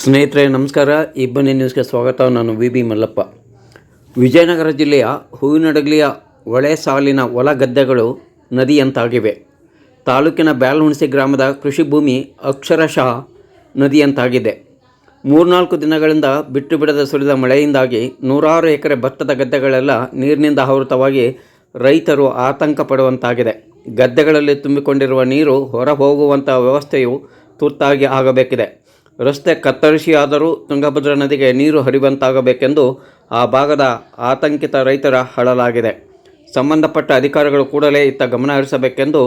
ಸ್ನೇಹಿತರೆ, ನಮಸ್ಕಾರ. ಇಬ್ಬನಿ ನ್ಯೂಸ್ಗೆ ಸ್ವಾಗತ. ನಾನು ವಿ ಬಿ ಮಲ್ಲಪ್ಪ. ವಿಜಯನಗರ ಜಿಲ್ಲೆಯ ಹೂವಿನಡಗಲಿಯ ಒಳೆ ಸಾಲಿನ ಹೊಲ ಗದ್ದೆಗಳು ನದಿಯಂತಾಗಿವೆ. ತಾಲೂಕಿನ ಬ್ಯಾಲಹುಣಸಿ ಗ್ರಾಮದ ಕೃಷಿ ಭೂಮಿ ಅಕ್ಷರಶಃ ನದಿಯಂತಾಗಿದೆ. ಮೂರ್ನಾಲ್ಕು ದಿನಗಳಿಂದ ಬಿಟ್ಟು ಬಿಡದ ಸುರಿದ ಮಳೆಯಿಂದಾಗಿ ನೂರಾರು ಎಕರೆ ಭತ್ತದ ಗದ್ದೆಗಳೆಲ್ಲ ನೀರಿನಿಂದ ಆವೃತವಾಗಿ ರೈತರು ಆತಂಕ ಪಡುವಂತಾಗಿದೆ. ಗದ್ದೆಗಳಲ್ಲಿ ತುಂಬಿಕೊಂಡಿರುವ ನೀರು ಹೊರ ಹೋಗುವಂಥ ವ್ಯವಸ್ಥೆಯು ತುರ್ತಾಗಿ ಆಗಬೇಕಿದೆ. ರಸ್ತೆ ಕತ್ತರಿಸಿಯಾದರೂ ತುಂಗಭದ್ರಾ ನದಿಗೆ ನೀರು ಹರಿವಂತಾಗಬೇಕೆಂದು ಆ ಭಾಗದ ಆತಂಕಿತ ರೈತರ ಹಳಲಾಗಿದೆ. ಸಂಬಂಧಪಟ್ಟ ಅಧಿಕಾರಿಗಳು ಕೂಡಲೇ ಇತ್ತ ಗಮನ ಹರಿಸಬೇಕೆಂದು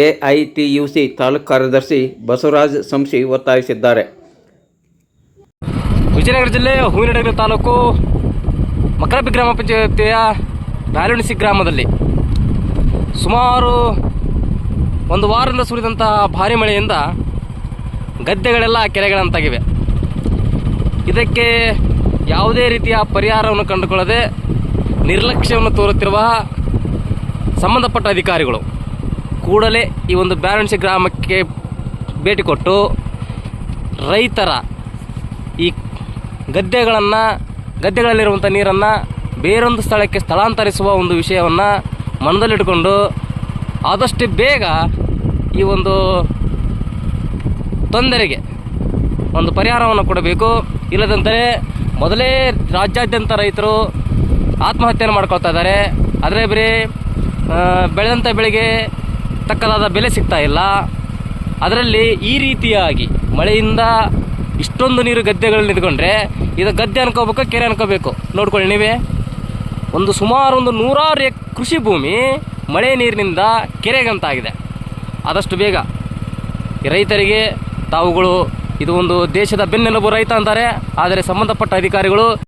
ಎ ಐ ಟಿ ಸಿ ತಾಲೂಕು ಕಾರ್ಯದರ್ಶಿ ಬಸವರಾಜ್ ಸಂಶಿ ಒತ್ತಾಯಿಸಿದ್ದಾರೆ. ವಿಜಯನಗರ ಜಿಲ್ಲೆಯ ಹೂವಿನಡಗಲಿ ತಾಲೂಕು ಮಕರಬಿ ಗ್ರಾಮ ಪಂಚಾಯತಿಯ ಬ್ಯಾಲುಣಿಸಿ ಗ್ರಾಮದಲ್ಲಿ ಸುಮಾರು ಒಂದು ವಾರದಿಂದ ಸುರಿದಂತಹ ಭಾರಿ ಮಳೆಯಿಂದ ಗದ್ದೆಗಳೆಲ್ಲ ಕೆರೆಗಳಂತಾಗಿವೆ. ಇದಕ್ಕೆ ಯಾವುದೇ ರೀತಿಯ ಪರಿಹಾರವನ್ನು ಕಂಡುಕೊಳ್ಳದೆ ನಿರ್ಲಕ್ಷ್ಯವನ್ನು ತೋರುತ್ತಿರುವ ಸಂಬಂಧಪಟ್ಟ ಅಧಿಕಾರಿಗಳು ಕೂಡಲೇ ಈ ಒಂದು ಬ್ಯಾಲುಣಿಸಿ ಗ್ರಾಮಕ್ಕೆ ಭೇಟಿ ಕೊಟ್ಟು ರೈತರ ಈ ಗದ್ದೆಗಳನ್ನು, ಗದ್ದೆಗಳಲ್ಲಿರುವಂಥ ನೀರನ್ನು ಬೇರೊಂದು ಸ್ಥಳಕ್ಕೆ ಸ್ಥಳಾಂತರಿಸುವ ಒಂದು ವಿಷಯವನ್ನು ಮನದಲ್ಲಿಟ್ಟುಕೊಂಡು ಆದಷ್ಟು ಬೇಗ ಈ ಒಂದು ತೊಂದರೆಗೆ ಒಂದು ಪರಿಹಾರವನ್ನು ಕೊಡಬೇಕು. ಇಲ್ಲದಂತೆ ಮೊದಲೇ ರಾಜ್ಯಾದ್ಯಂತ ರೈತರು ಆತ್ಮಹತ್ಯೆಯನ್ನು ಮಾಡ್ಕೊಳ್ತಾ ಇದ್ದಾರೆ. ಆದರೆ ಬರೀ ಬೆಳೆದಂಥ ಬೆಳೆಗೆ ತಕ್ಕದಾದ ಬೆಲೆ ಸಿಗ್ತಾ ಇಲ್ಲ. ಅದರಲ್ಲಿ ಈ ರೀತಿಯಾಗಿ ಮಳೆಯಿಂದ ಇಷ್ಟೊಂದು ನೀರು ಗದ್ದೆಗಳಲ್ಲಿ ನಿಂತ್ಕೊಂಡ್ರೆ ಇದು ಗದ್ದೆ ಅನ್ಕೋಬೇಕು, ಕೆರೆ ಅನ್ಕೋಬೇಕು. ನೋಡ್ಕೊಳ್ಳಿ ನೀವೇ. ಒಂದು ಸುಮಾರು ಒಂದು ನೂರಾರು ಎಕ್, ಕೃಷಿ ಭೂಮಿ ಮಳೆ ನೀರಿನಿಂದ ಕೆರೆಗಂತಾಗಿದೆ. ಆದಷ್ಟು ಬೇಗ ರೈತರಿಗೆ ತಾವುಗಳು ಇದು ಒಂದು ದೇಶದ ಬೆನ್ನೆಲುಬು ರೈತ ಅಂತಾರೆ. ಆದರೆ ಸಂಬಂಧಪಟ್ಟ ಅಧಿಕಾರಿಗಳು